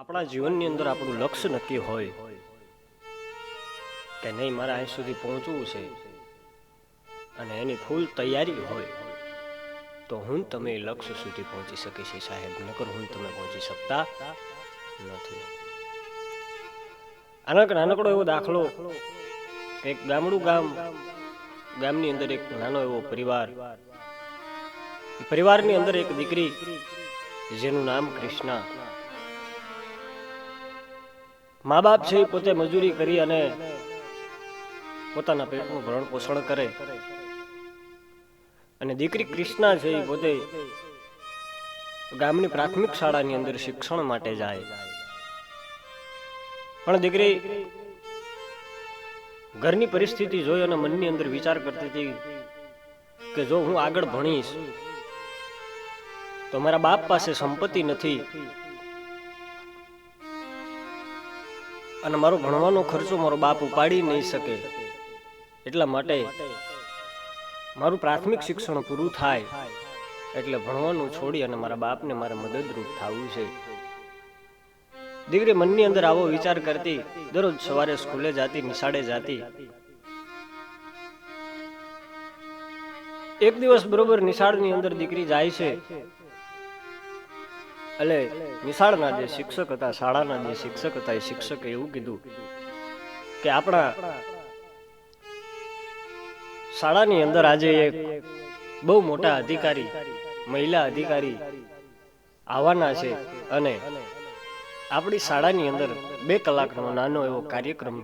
આપણા જીવનની અંદર આપણું લક્ષ્ય નક્કી હોય કે નહીં, મારે અહીં સુધી પહોંચવું છે અને એની ફૂલ તૈયારી હોય, તો હું તમે લક્ષ્ય સુધી પહોંચી શકી છે સાહેબ. નકર હું તમે પહોંચી શકતા નથી. આનો નાનકડો એવો દાખલો એક ગામડું ગામ, ગામની અંદર એક નાનો એવો પરિવાર, પરિવારની અંદર એક દીકરી જેનું નામ કૃષ્ણા મા બાપ છે પોતે મજૂરી કરી અને પોતાના પેટનું ભરણ પોષણ કરે. અને દીકરી કૃષ્ણા છે પોતે ગામની પ્રાથમિક શાળાની અંદર શિક્ષણ માટે જાય. પણ દીકરી ઘરની પરિસ્થિતિ જોઈ અને મનની અંદર વિચાર કરતી હતી કે જો હું આગળ ભણીશ, તો મારા બાપ પાસે સંપત્તિ નથી. અને મારો ભણવાનો ખર્ચો મારો બાપ ઉપાડી નહીં શકે. એટલા માટે મારું પ્રાથમિક શિક્ષણ પૂરું થાય એટલે ભણવાનું છોડી અને મારા બાપને મારે મદદરૂપ થવું છે. દીકરી મનની અંદર આવો વિચાર કરતી, દરરોજ સવારે સ્કૂલે જાતી, નિશાળે જાતી. એક દિવસ બરોબર નિશાળની અંદર દીકરી જાય છે. એટલે નિશાળના જે શિક્ષક હતા, શાળાના જે શિક્ષક હતા, એ શિક્ષકે એવું કીધું કે આપણા શાળાની અંદર આજે એક બહુ મોટા અધિકારી, મહિલા અધિકારી આવવાના છે અને આપણી શાળાની અંદર બે કલાકનો નાનો એવો કાર્યક્રમ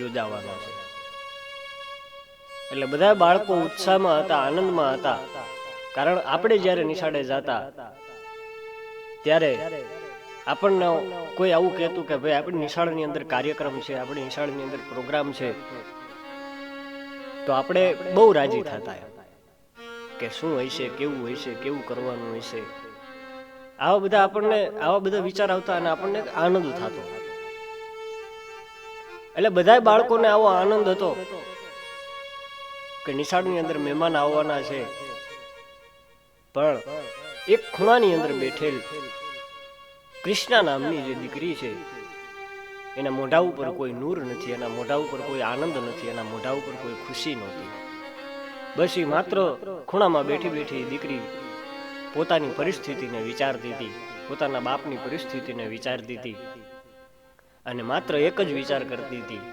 યોજાવાનો છે. એટલે બધા બાળકો ઉત્સાહમાં હતા, આનંદમાં હતા. કારણ આપણે જ્યારે નિશાળે જતા ત્યારે આપણને કોઈ આવું કહેતું કે ભાઈ આપણી નિશાળની અંદર કાર્યક્રમ છે, આપણી નિશાળની અંદર પ્રોગ્રામ છે, તો આપણે બહુ રાજી થતા કે શું હશે, કેવું હશે, કેવું કરવાનું હશે. આવા બધા આપણને, આવા બધા વિચાર આવતા અને આપણને આનંદ થતો. એટલે બધા બાળકોને આવો આનંદ હતો કે નિશાળની અંદર મહેમાન આવવાના છે. પણ એક ખૂણાની અંદર બેઠેલ કૃષ્ણા નામની જે દીકરી છે, એના મોઢા ઉપર કોઈ નૂર નથી, એના મોઢા ઉપર કોઈ આનંદ નથી, એના મોઢા ઉપર કોઈ ખુશી નહોતી. બસ એ માત્ર ખૂણામાં બેઠી બેઠી દીકરી પોતાની પરિસ્થિતિને વિચારતી હતી, પોતાના બાપની પરિસ્થિતિને વિચારતી હતી અને માત્ર એક જ વિચાર કરતી હતી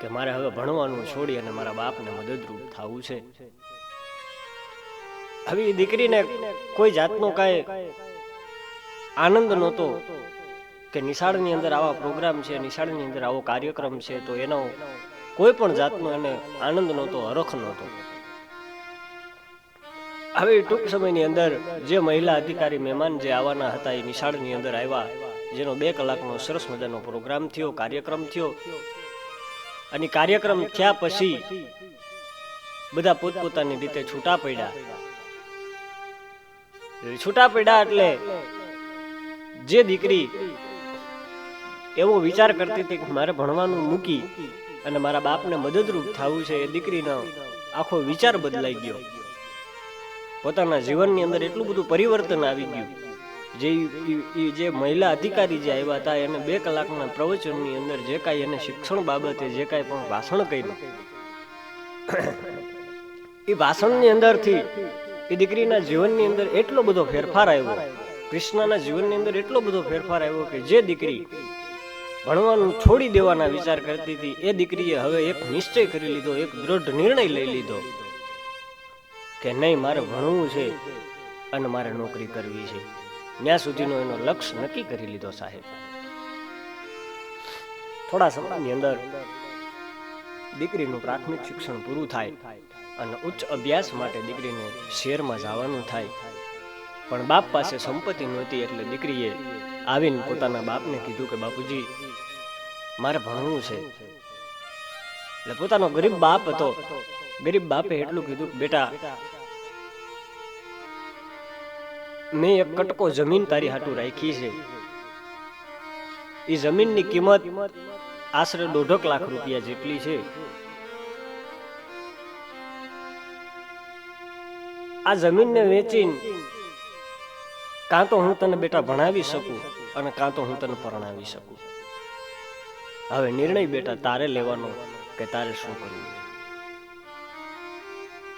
કે મારે હવે ભણવાનું છોડી અને મારા બાપને મદદરૂપ થવું છે. હવે દીકરીને કોઈ જાતનો કાંઈ આનંદ નહોતો કે નિશાળની અંદર આવા પ્રોગ્રામ છે, નિશાળની અંદર આવો કાર્યક્રમ છે, તો એનો કોઈ પણ જાતનો એને આનંદ નહોતો, હરખ નહોતો. હવે ટૂંક સમયની અંદર જે મહિલા અધિકારી મહેમાન જે આવવાના હતા એ નિશાળની અંદર આવ્યા, જેનો બે કલાકનો સરસ મજાનો પ્રોગ્રામ થયો, કાર્યક્રમ થયો. અને કાર્યક્રમ થયા પછી બધા પોતપોતાની રીતે છૂટા પડ્યા. છૂટા પડ્યા એટલે જે દીકરી એવો વિચાર કરતી હતી કે મારે ભણવાનું મૂકી અને મારા બાપને મદદરૂપ થવું છે, એ દીકરીનો આખો વિચાર બદલાઈ ગયો. પોતાના જીવનની અંદર એટલું બધું પરિવર્તન આવી ગયું. જે જે મહિલા અધિકારી જે આવ્યા હતા, એને બે કલાકના પ્રવચનની અંદર જે કાંઈ એને શિક્ષણ બાબતે જે કાંઈ પણ ભાષણ કર્યું. એ ભાષણની અંદરથી એ દીકરીના જીવનની અંદર એટલો બધો ફેરફાર આવ્યો, કૃષ્ણના જીવનની અંદર એટલો બધો ફેરફાર આવ્યો કે જે દીકરી ભણવાનું છોડી દેવાના વિચાર કરતી હતી, એ દીકરીએ હવે એક નિશ્ચય કરી લીધો, એક દ્રઢ નિર્ણય લઈ લીધો કે નહીં, મારે ભણવું છે અને મારે નોકરી કરવી છે. ત્યાં સુધીનો એનો લક્ષ્ય નક્કી કરી લીધો સાહેબ. થોડા સમયની અંદર દીકરીનું પ્રાથમિક શિક્ષણ પૂરું થાય અને ઉચ્ચ અભ્યાસ માટે દીકરીને શહેરમાં જવાનું થાય. પણ બાપ પાસે સંપત્તિ નહોતી એટલે દીકરીએ આવીને પોતાના બાપને કીધું કે, બાપુજી, મારે ભણવું છે. એટલે પોતાનો ગરીબ બાપ હતો. ગરીબ બાપે એટલું કીધું કે, બેટા, મેં એક કટકો જમીન તારી હાટું રાખી છે. એ જમીનની કિંમત આશરે દોઢક લાખ રૂપિયા જેટલી છે. આ જમીનને વેચીને કાં તો હું તને બેટા ભણાવી શકું અને કાં તો હું તને પરણાવી શકું. હવે નિર્ણય બેટા તારે લેવાનો કે તારે શું કરવું?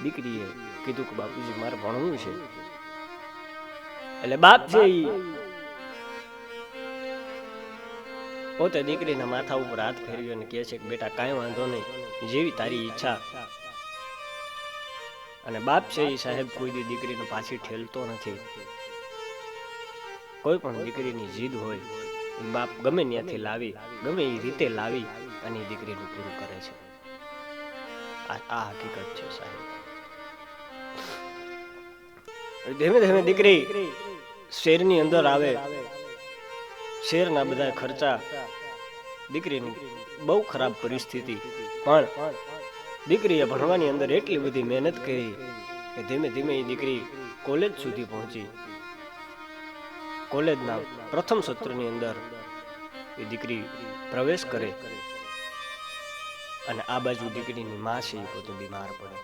દીકરીએ કીધું કે બાપુજી, મારે ભણવું છે. એટલે બાપ છે ઈ પોતે દીકરીના માથા ઉપર હાથ ફેરવ્યો અને કહે છે કે, બેટા, કાંઈ વાંધો નહીં. જેવી તારી ઈચ્છા. અને બાપ છે એ સાહેબ કોઈ દી દીકરીને પાછી ઠેલતો નથી. કોઈ પણ દીકરીની જીદ હોય બાપ ગમે ત્યાંથી લાવી, ગમે એ રીતે લાવી, અને એ દીકરીનું પૂરું કરે છે. આ હકીકત છે સાહેબ. ધીમે ધીમે દીકરી શેરની અંદર આવે શેરના બધા ખર્ચા દીકરીની બહુ ખરાબ પરિસ્થિતિ. પણ દીકરીએ ભણવાની અંદર એટલી બધી મહેનત કરી કે ધીમે ધીમે એ દીકરી કોલેજ સુધી પહોંચી. કોલેજના પ્રથમ સત્રની અંદર એ દીકરી પ્રવેશ કરે. અને આ બાજુ દીકરીની મા છે એ પોતે બીમાર પડે.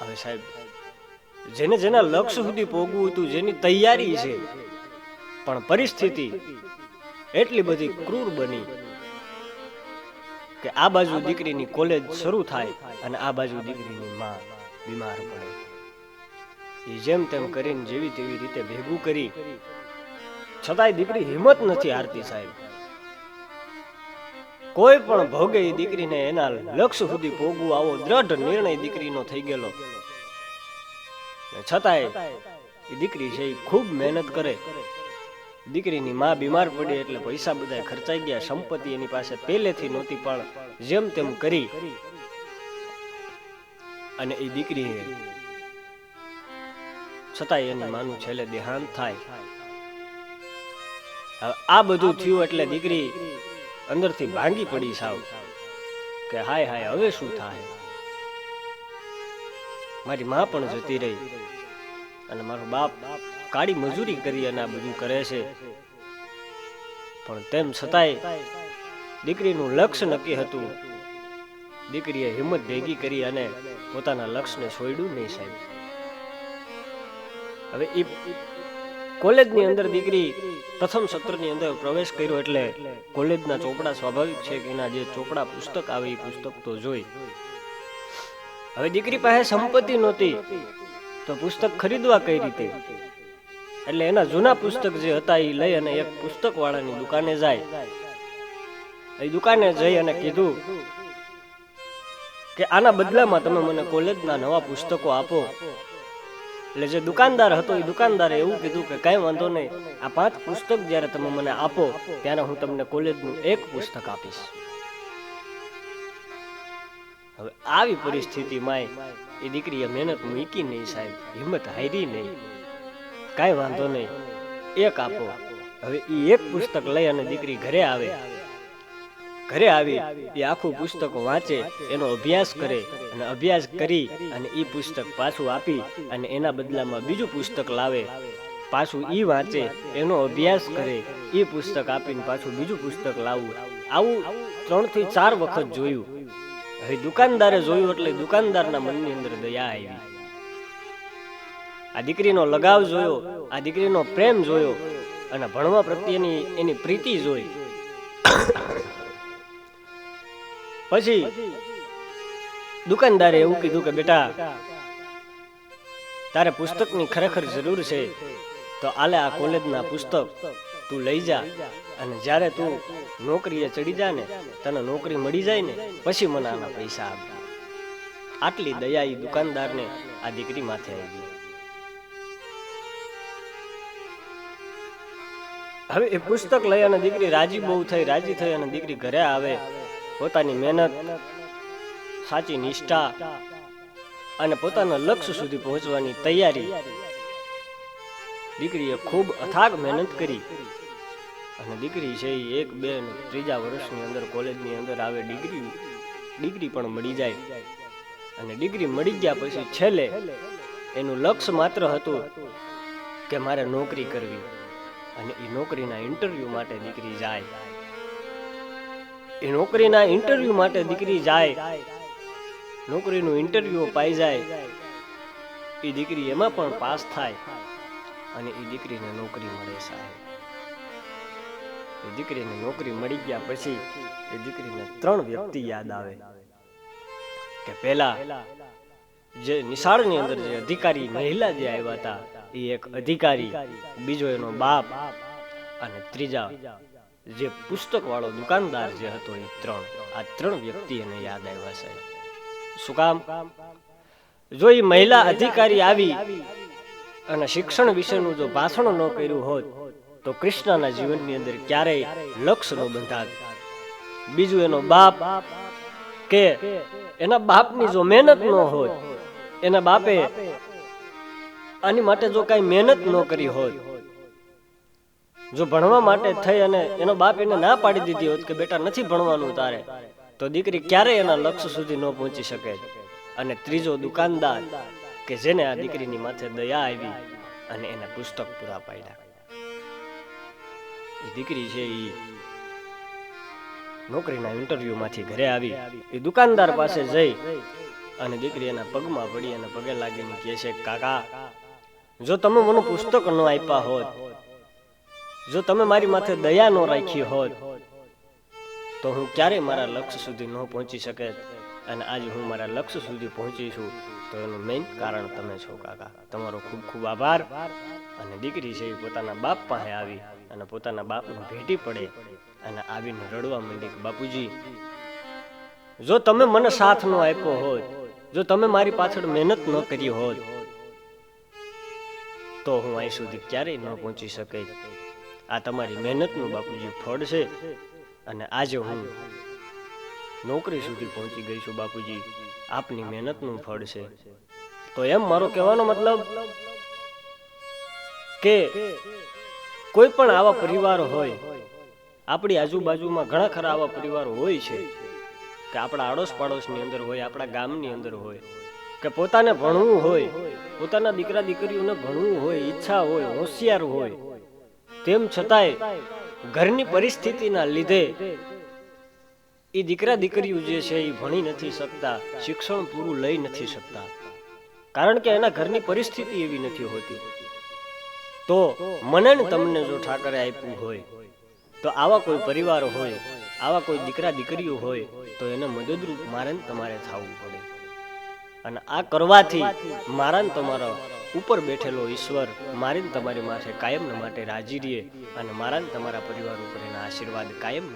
હવે સાહેબ, જેને જેના લક્ષ્ય સુધી પહોંચવું હતું જેની તૈયારી છે પણ પરિસ્થિતિ એટલી બધી ક્રૂર બની કે આ બાજુ દીકરીની કોલેજ શરૂ થાય અને આ બાજુ દીકરીની માં બીમાર પડે. એ જેમ તેમ કરીને જેવી તેવી રીતે ભેગું કરી, છતાંય દીકરી હિંમત નથી હારતી સાહેબ. કોઈ પણ ભોગે એ દીકરીને એના લક્ષ્ય સુધી ભોગવું આવો દ્રઢ નિર્ણય દીકરીનો થઈ ગયેલો. છતાંય એ દીકરી છે એ ખૂબ મહેનત કરે. દીકરીની માં બીમાર પડી એટલે પૈસા બધા ખર્ચાઈ ગયા. સંપત્તિ એની પાસે પહેલેથી નહોતી, પણ જેમ તેમ કરી. અને એ દીકરી છતાંય એની માનું છેલ્લે દેહાંત થાય. આ બધું થયું એટલે દીકરી અંદરથી ભાંગી પડી સાવ, કે હાય હાય, હવે શું થાય? મારી માં પણ જતી રહી. અને મારો બાપ કાળી મજૂરી કરી અને આ બધું કરે છે. પણ તેમ છતાંય દીકરીનું લક્ષ્ય નક્કી હતું. દીકરીએ હિંમત ભેગી કરી અને પોતાના લક્ષ્યને છોડ્યું નહીં સાહેબ. હવે એ કોલેજની અંદર દીકરી પ્રથમ સત્રની અંદર પ્રવેશ કર્યો એટલે કોલેજના ચોપડા સ્વાભાવિક છે કે એના જે ચોપડા પુસ્તક આવે એ પુસ્તક તો જોઈ. હવે દીકરી પાસે સંપત્તિ નહોતી. તો પુસ્તક ખરીદવા કઈ રીતે? એટલે એના જૂના પુસ્તક જે હતા એ લઈ અને એક પુસ્તક વાળાની દુકાને જાય. એ દુકાને જઈ અને કીધું કે આના બદલામાં તમે મને કોલેજના નવા પુસ્તકો આપો. એટલે જે દુકાનદાર હતો એ દુકાનદારે એવું કીધું કે કાંઈ વાંધો નહીં, આ પાંચ પુસ્તક જ્યારે તમે મને આપો, ત્યારે હું તમને કોલેજનું એક પુસ્તક આપીશ. હવે આવી પરિસ્થિતિમાં એ દીકરીએ મહેનત મૂકી નહીં સાહેબ, હિંમત હારી નહીં. કાંઈ વાંધો નહીં. એક આપો. હવે એ એક પુસ્તક લઈ અને દીકરી ઘરે આવે. ઘરે આવી એ આખું પુસ્તક વાંચે, એનો અભ્યાસ કરે અને અભ્યાસ કરી અને એ પુસ્તક પાછું આપી અને એના બદલામાં બીજું પુસ્તક લાવે. પાછું એ વાંચે, એનો અભ્યાસ કરે એ પુસ્તક આપીને પાછું બીજું પુસ્તક લાવવું આવું ત્રણથી ચાર વખત જોયું. હવે દુકાનદારે જોયું એટલે દુકાનદારના મનની અંદર દયા આવી. આ દીકરીનો લગાવ જોયો, આ દીકરીનો પ્રેમ જોયો અને ભણવા પ્રત્યેની એની પ્રીતિ જોઈ. પછી દુકાનદારે એવું કીધું કે, બેટા, તારે પુસ્તકની ખરેખર જરૂર છે, તો આલે આ કોલેજના પુસ્તક. તું લઈ જા અને જ્યારે તું નોકરીએ ચડી જા ને, તને નોકરી મળી જાય ને, પછી મને આના પૈસા આપ આટલી દયા દુકાનદારને આ દીકરી માથે આવી. હવે એ પુસ્તક લઈ અને દીકરી રાજી બહુ થઈ, રાજી થઈ અને દીકરી ઘરે આવે. પોતાની મહેનત, સાચી નિષ્ઠા અને પોતાના લક્ષ્ય સુધી પહોંચવાની તૈયારી. દીકરીએ ખૂબ અથાગ મહેનત કરી. અને દીકરી છે એ એક, બે ત્રીજા વર્ષની અંદર કોલેજની અંદર આવે ડિગ્રી ડિગ્રી પણ મળી જાય. અને ડિગ્રી મળી ગયા પછી છેલ્લે એનું લક્ષ્ય માત્ર હતું કે મારે નોકરી કરવી. અને એ નોકરીના ઇન્ટરવ્યૂ માટે દીકરી જાય. એ નોકરીના ઇન્ટરવ્યૂ માટે દીકરી જાય. નોકરીનું ઇન્ટરવ્યૂ પાઈ જાય. એ દીકરી એમાં પણ પાસ થાય. અને એ દીકરીને નોકરી મળે સાહેબ. એ દીકરીને નોકરી મળી ગયા પછી એ દીકરીને ત્રણ વ્યક્તિ યાદ આવે. કે પહેલા જે નિશાળની અંદર જે અધિકારી મહિલા જે આવ્યા હતા, એ એક અધિકારી, બીજો એનો બાપ અને ત્રીજા જે પુસ્તક વાળો દુકાનદાર જે હતો એ ત્રણ. આ ત્રણ વ્યક્તિ એને યાદ આવ્યા છે. શું કામ? જો એ મહિલા અધિકારી આવી અને શિક્ષણ વિશેનું જો ભાષણ ન કર્યું હોત તો કૃષ્ણના જીવનની અંદર ક્યારેય લક્ષ ન બંધાવે. બીજું એનો બાપ કે એના બાપની જો મહેનત ન હોય, એના બાપે આની માટે જો કઈ મહેનત ન કરી હોય જો ભણવા માટે થઈ અને એનો બાપ એને ના પાડી દીધી હોત કે બેટા નથી ભણવાનું તારે, તો દીકરી ક્યારેય એના લક્ષ્ય સુધી ન પહોંચી શકે. અને ત્રીજો દુકાનદાર કે જેને આ દીકરીની માથે દયા આવી અને એને પુસ્તક પૂરા પાડ્યા. એ દીકરી છે એ નોકરીના ઇન્ટરવ્યૂમાંથી ઘરે આવી. એ દુકાનદાર પાસે જઈ અને દીકરી એના પગમાં પડી અને પગે લાગીને કહે છે, કાકા, જો તમે મને પુસ્તક ન આપ્યા હોત, જો તમે મારી માથે દયા ન રાખી હોત, તો હું ક્યારેય મારા લક્ષ્ય સુધી ન પહોંચી શકે અને આજે હું મારા લક્ષ્ય સુધી પહોંચી છું. તો એનું મેઇન કારણ તમે છો, કાકા. તમારો ખૂબ ખૂબ આભાર. અને દીકરી છે એ પોતાના બાપ પાસે આવી. અને પોતાના બાપને ભેટી પડે અને આવીને રડવા માંડી કે, બાપુજી, જો તમે મને સાથ ન આપ્યો હોત, જો તમે મારી પાછળ મહેનત ન કરી હોત, તો હું અહીં સુધી ક્યારેય ન પહોંચી શકે. આ તમારી મહેનતનું બાપુજી ફળ છે અને આજે હું નોકરી સુધી પહોંચી ગઈ છું, બાપુજી. આપની મહેનતનું ફળ છે. તો એમ મારો કહેવાનો મતલબ કે કોઈ પણ આવા પરિવાર હોય, આપણી આજુબાજુમાં ઘણા ખરા આવા પરિવારો હોય છે કે આપણા આડોશ પાડોશની અંદર હોય, આપણા ગામની અંદર હોય, કે પોતાને ભણવું હોય, પોતાના દીકરા દીકરીઓને ભણવું હોય, ઈચ્છા હોય, હોશિયાર હોય, તેમ છતાંય ઘરની પરિસ્થિતિના લીધે એ દીકરા દીકરીઓ જે છે એ ભણી નથી શકતા, શિક્ષણ પૂરું લઈ નથી શકતા. કારણ કે એના ઘરની પરિસ્થિતિ એવી નથી હોતી. તો મને ને તમને જો ઠાકરે આપ્યું હોય, તો આવા કોઈ પરિવાર હોય, આવા કોઈ દીકરા દીકરીઓ હોય, તો એને મદદરૂપ મારે તમારે થવું પડે. અને આ કરવાથી મારા તમારા ઉપર બેઠેલો ઈશ્વર મારીને તમારી માથે કાયમને માટે રાજી રહીએ અને મારા તમારા પરિવાર ઉપર એના આશીર્વાદ કાયમ